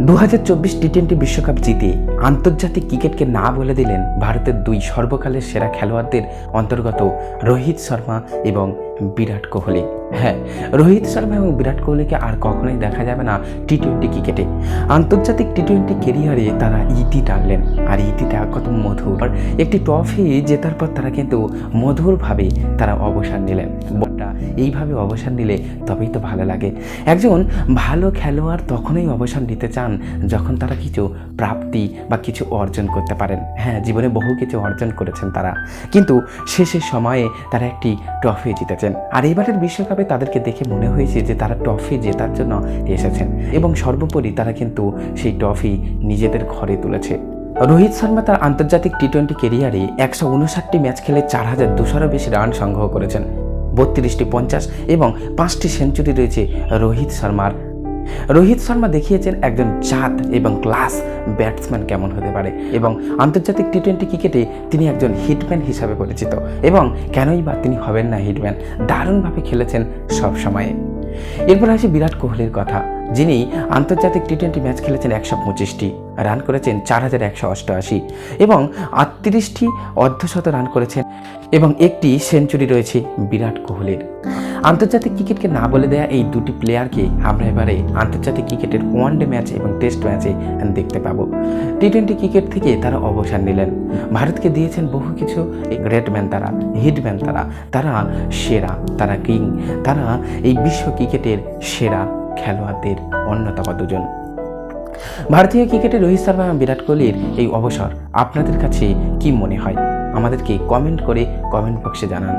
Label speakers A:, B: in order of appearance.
A: দু হাজার চব্বিশ টি টোয়েন্টি বিশ্বকাপ জিতে আন্তর্জাতিক ক্রিকেটকে না বলে দিলেন ভারতের দুই সর্বকালের সেরা খেলোয়াড়দের অন্তর্গত রোহিত শর্মা এবং বিরাট কোহলি। হ্যাঁ রোহিত শর্মা এবং বিরাট কোহলিকে আর কখনোই দেখা যাবে না টি টোয়েন্টি ক্রিকেটে। আন্তর্জাতিক টি টোয়েন্টি কেরিয়ারে তারা ইতি টানলেন আর ইতিটা কত মধুর একটি ট্রফি জেতার পর তারা কিন্তু মধুরভাবে তারা অবসর নিলেন। বলটা এইভাবে অবসান নিলে তবেই তো ভালো লাগে। একজন ভালো খেলোয়াড় তখনই অবসান নিতে চান যখন তারা কিছু প্রাপ্তি বা কিছু অর্জন করতে পারেন। হ্যাঁ জীবনে বহু কিছু অর্জন করেছেন তারা। কিন্তু শেষের সময়ে তারা একটি ট্রফি জিতেছেন। আর এবারের বিশ্বকাপে তাদেরকে দেখে মনে হয়েছে যে তারা ট্রফি জেতার জন্য এসেছেন এবং সর্বোপরি তারা কিন্তু সেই ট্রফি নিজেদের ঘরে তুলেছে। রোহিত শর্মা তার আন্তর্জাতিক টি টোয়েন্টি কেরিয়ারে একশো উনষাটটি ম্যাচ খেলে চার হাজার দুশোরও বেশি রান সংগ্রহ করেছেন। বত্রিশটি পঞ্চাশ এবং পাঁচটি সেঞ্চুরি রয়েছে রোহিত শর্মার। রোহিত শর্মা দেখিয়েছেন একজন জাত এবং ক্লাস ব্যাটসম্যান কেমন হতে পারে এবং আন্তর্জাতিক টি টোয়েন্টি ক্রিকেটে তিনি একজন হিটম্যান হিসাবে পরিচিত এবং কেনই বা তিনি হবেন না হিটম্যান? দারুণভাবে খেলেছেন সব সময়ে এরপর আসি বিরাট কোহলির কথা। যিনি আন্তর্জাতিক টি টোয়েন্টি ম্যাচ খেলেছেন একশো পঁচিশটি, রান করেছেন চার হাজার একশো অষ্টআশি এবং আটত্রিশটি অর্ধশত রান করেছেন এবং একটি সেঞ্চুরি রয়েছে বিরাট কোহলির। আন্তর্জাতিক ক্রিকেটকে না বলে দেয়া এই দুটি প্লেয়ারকে আমরা এবারে আন্তর্জাতিক ক্রিকেটের ওয়ানডে ম্যাচ এবং টেস্ট ম্যাচে দেখতে পাবো। টি টোয়েন্টি ক্রিকেট থেকে তারা অবসর নিলেন। ভারতকে দিয়েছেন বহু কিছু গ্রেটম্যান তারা হিটম্যান তারা তারা সেরা, তারা কিং, তারা এই বিশ্ব ক্রিকেটের সেরা খেলোয়াড়দের অন্যতম দুজন। ভারতীয় ক্রিকেটে রোহিত শর্মা এবং বিরাট কোহলির এই অবসর আপনাদের কাছে কি মনে হয়? আমাদেরকে কমেন্ট করে কমেন্ট বক্সে জানান।